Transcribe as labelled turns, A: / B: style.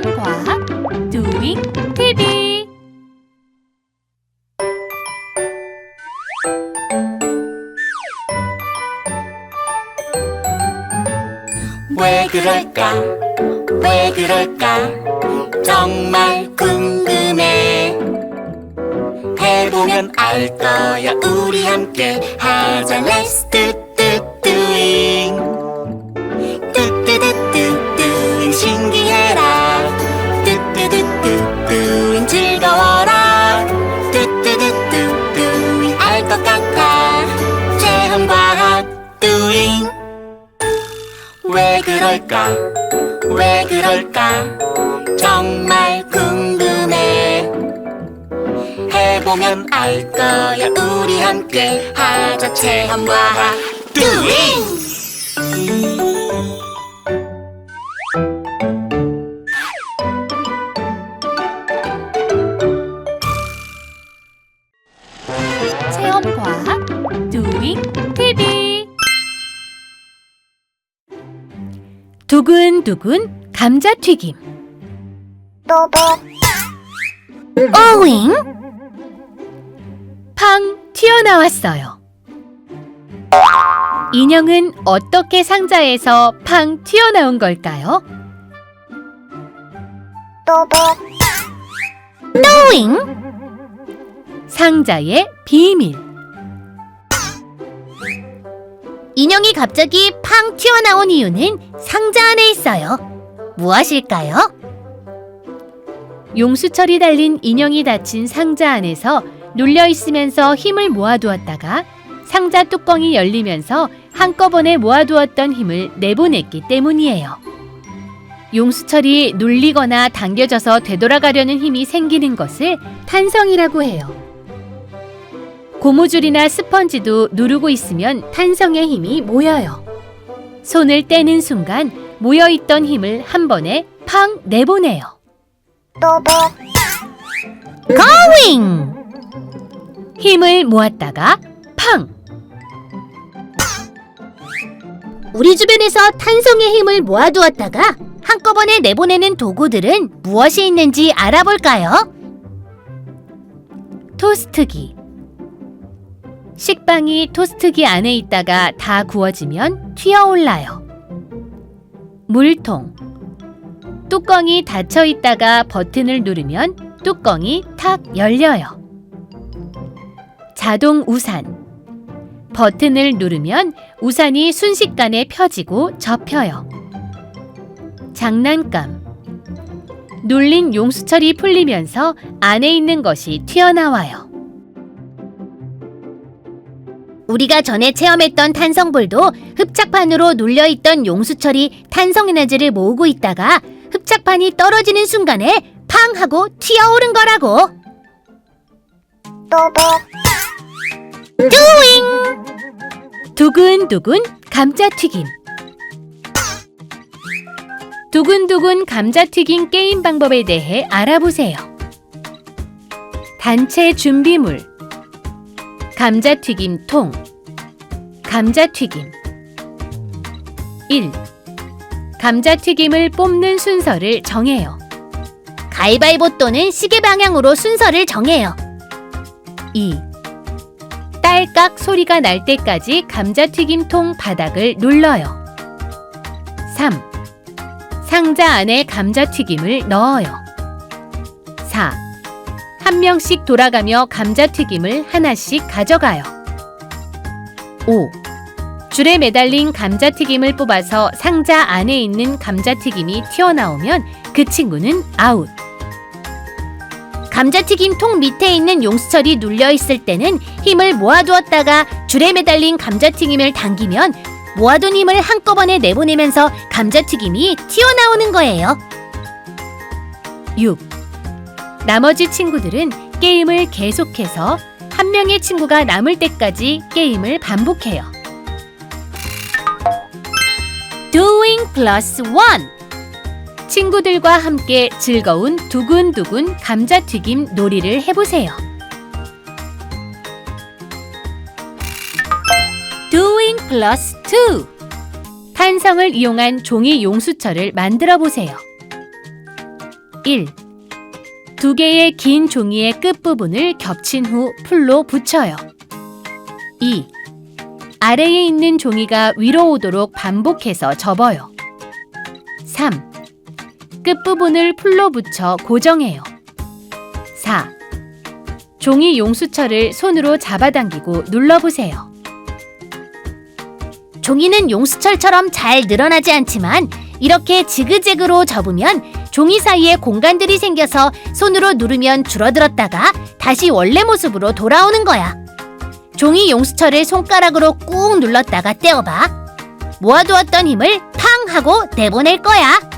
A: 체험과학 도잉 TV
B: 왜 그럴까? 왜 그럴까? 정말 궁금해. 해보면 알 거야. 우리 함께 하자. Let's do 그럴까? 왜 그럴까? 정말 궁금해. 해보면 알 거야. 우리 함께 하자 체험과 doing.
A: 체험 과학 도잉 TV 두근두근 감자튀김 어윙 팡 튀어나왔어요. 인형은 어떻게 상자에서 팡 튀어나온 걸까요? 또잉 상자의 비밀 인형이 갑자기 팡 튀어나온 이유는 상자 안에 있어요. 무엇일까요? 용수철이 달린 인형이 닫힌 상자 안에서 눌려 있으면서 힘을 모아두었다가 상자 뚜껑이 열리면서 한꺼번에 모아두었던 힘을 내보냈기 때문이에요. 용수철이 눌리거나 당겨져서 되돌아가려는 힘이 생기는 것을 탄성이라고 해요. 고무줄이나 스펀지도 누르고 있으면 탄성의 힘이 모여요. 손을 떼는 순간 모여있던 힘을 한 번에 팡 내보내요. 고잉! 힘을 모았다가 팡! 우리 주변에서 탄성의 힘을 모아두었다가 한꺼번에 내보내는 도구들은 무엇이 있는지 알아볼까요? 토스트기 식빵이 토스트기 안에 있다가 다 구워지면 튀어올라요. 물통 뚜껑이 닫혀 있다가 버튼을 누르면 뚜껑이 탁 열려요. 자동 우산 버튼을 누르면 우산이 순식간에 펴지고 접혀요. 장난감 눌린 용수철이 풀리면서 안에 있는 것이 튀어나와요. 우리가 전에 체험했던 탄성볼도 흡착판으로 눌려있던 용수철이 탄성 에너지를 모으고 있다가 흡착판이 떨어지는 순간에 팡 하고 튀어오른 거라고. 뚜잉! 두근두근 감자튀김. 두근두근 감자튀김 게임 방법에 대해 알아보세요. 단체 준비물. 감자튀김 통. 감자튀김. 1. 감자튀김을 뽑는 순서를 정해요. 가위바위보 또는 시계 방향으로 순서를 정해요. 2. 딸깍 소리가 날 때까지 감자튀김 통 바닥을 눌러요. 3. 상자 안에 감자튀김을 넣어요. 4. 한 명씩 돌아가며 감자튀김을 하나씩 가져가요. 5. 줄에 매달린 감자튀김을 뽑아서 상자 안에 있는 감자튀김이 튀어나오면 그 친구는 아웃. 감자튀김 통 밑에 있는 용수철이 눌려 있을 때는 힘을 모아두었다가 줄에 매달린 감자튀김을 당기면 모아둔 힘을 한꺼번에 내보내면서 감자튀김이 튀어나오는 거예요. 6. 나머지 친구들은 게임을 계속해서 한 명의 친구가 남을 때까지 게임을 반복해요. Doing plus one. 친구들과 함께 즐거운 두근두근 감자튀김 놀이를 해보세요. Doing plus two. 탄성을 이용한 종이 용수철을 만들어 보세요. 1. 두 개의 긴 종이의 끝부분을 겹친 후 풀로 붙여요. 2. 아래에 있는 종이가 위로 오도록 반복해서 접어요. 3. 끝부분을 풀로 붙여 고정해요. 4. 종이 용수철을 손으로 잡아당기고 눌러보세요. 종이는 용수철처럼 잘 늘어나지 않지만 이렇게 지그재그로 접으면 종이 사이에 공간들이 생겨서 손으로 누르면 줄어들었다가 다시 원래 모습으로 돌아오는 거야. 종이 용수철을 손가락으로 꾹 눌렀다가 떼어봐. 모아두었던 힘을 팡 하고 내보낼 거야.